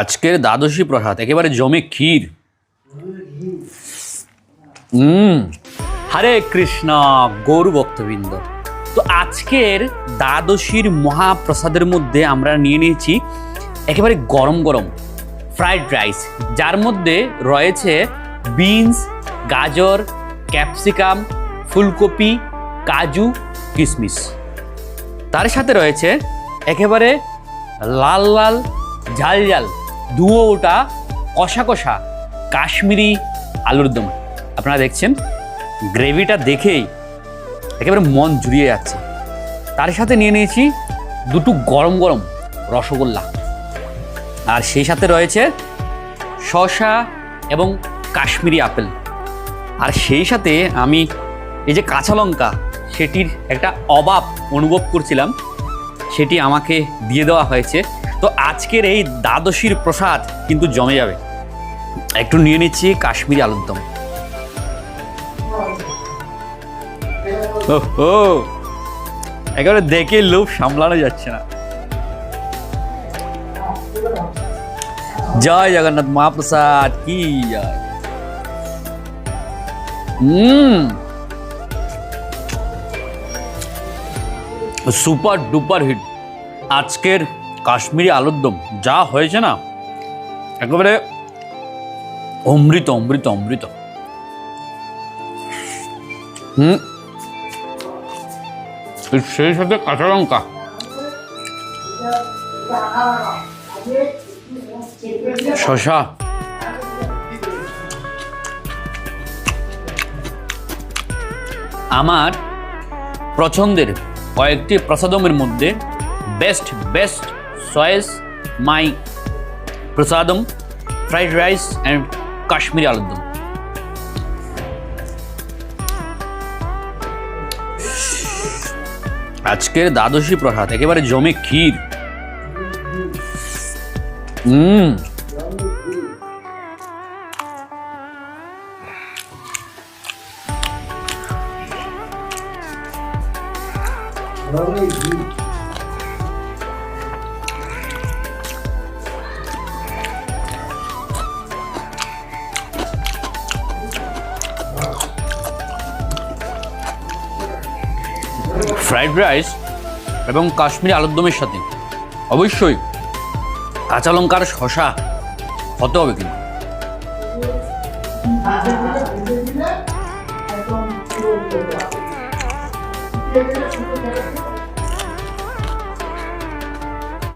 আজকের দ্বাদশী প্রসাদ, একেবারে জমে ক্ষীর। হুম। হরে কৃষ্ণ, গৌর ভক্তবৃন্দ। তো আজকের দ্বাদশীর মহাপ্রসাদের মধ্যে আমরা নিয়ে নিয়েছি একেবারে গরম গরম ফ্রাইড রাইস যার মধ্যে রয়েছে বিনস গাজর ক্যাপসিকাম ফুলকপি, কাজু, কিশমিশ। তার সাথে রয়েছে একেবারে লাল লাল, ঝাল ঝাল ধুয়ো ওটা কষা কষা কাশ্মীরি আলুর দম। আপনারা দেখছেন, গ্রেভিটা দেখেই একেবারে মন জুড়িয়ে যাচ্ছে। তার সাথে নিয়ে নিয়েছি দুটো গরম গরম রসগোল্লা। আর সেই সাথে রয়েছে শসা এবং কাশ্মীরি আপেল। আর সেই সাথে আমি এই যে কাঁচা লঙ্কা, সেটির একটা অভাব অনুভব করছিলাম। সেটি আমাকে দিয়ে দেওয়া হয়েছে। তো আজকের এই দ্বাদশীর প্রসাদ কিন্তু জমে যাবে। একটু নিয়ে নিচ্ছি কাশ্মীরি আলুর দম। ও একেবারে দেখে লোভ সামলানো যাচ্ছে না। জয় জগন্নাথ মহাপ্রসাদ, কি সুপার ডুপার হিট। আজকের কাশ্মীরি আলুর দম যা হয়েছে না, একেবারে অমৃত অমৃত অমৃত। হুম? সেই সাথে কাঁচা লঙ্কা। শশা। আমার পছন্দের কয়েকটি প্রসাদমের মধ্যে best best choice my Prasadam fried rice and Kashmiri aloo dum আজকের দ্বাদশী প্রসাদ, একেবারে জমে ক্ষীর। হুম ফ্রাইড রাইস এবং কাশ্মীরি আলুর দমের সাথে। অবশ্যই কাঁচা লঙ্কার শশা হতে হবে কিন্তু। একদম